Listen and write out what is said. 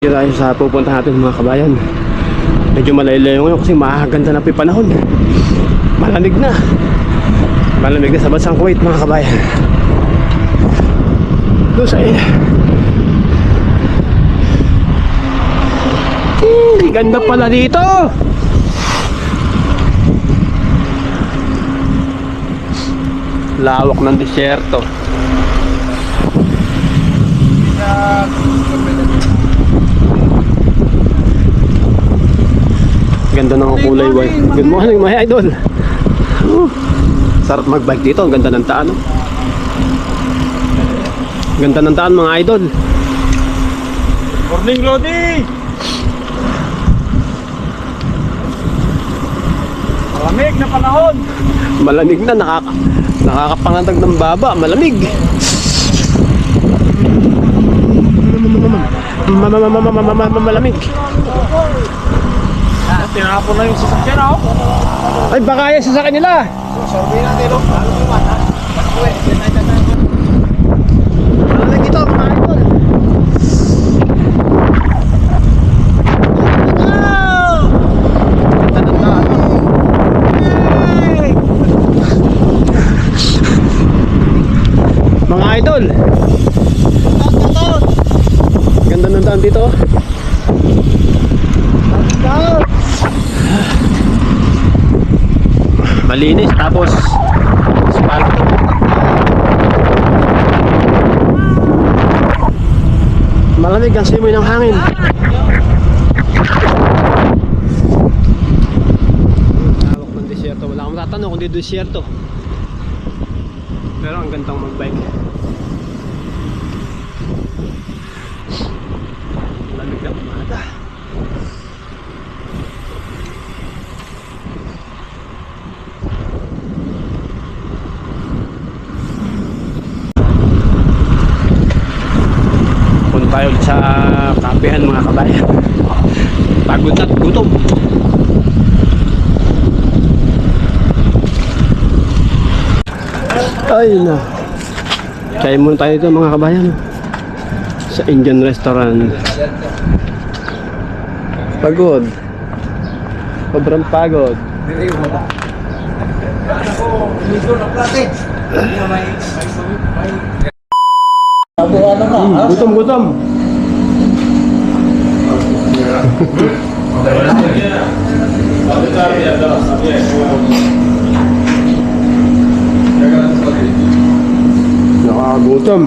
Dito tayo sa pupunta natin mga kabayan. Medyo malaylayo ngayon kasi mahaganda na po yung panahon. Malamig na. Malamig na sa bansang Kuwait mga kabayan. Doon sa ina. Eh, ganda pala dito. Lawak ng disyerto. Ganda ng kulay white. Good morning mga idol. Uh, sarap magbike dito. Ang ganda ng taan. oh. Ganda ng taan mga idol. Morning, Lodi! Malamig na panahon! Malamig na. Nakaka nakakapangatag ng baba. Malamig. Ma- ma- ma- ma- ma- ma- ma- Malamig. Tinapon na yung sasakyan, oh! Ay baka yan sa kanila. Sorbi natin, oh! Malamig ito mga idol. Ganda ng taan. Mga idol. Ganda ng daan dito. Malinis tapos asphalt. Malamig ang simoy ng hangin. Hawak ng disyerto. Wala akong matatanong kung di disyerto. Pero ang gandang magbike. Tayo ulit sa kapehan mga kabayan. Pagod at gutom. Ay na. Kaya muna tayo dito mga kabayan. Sa Indian restaurant. Pagod. Sobrang pagod. Gutom-gutom. Ya, gutom. gutom.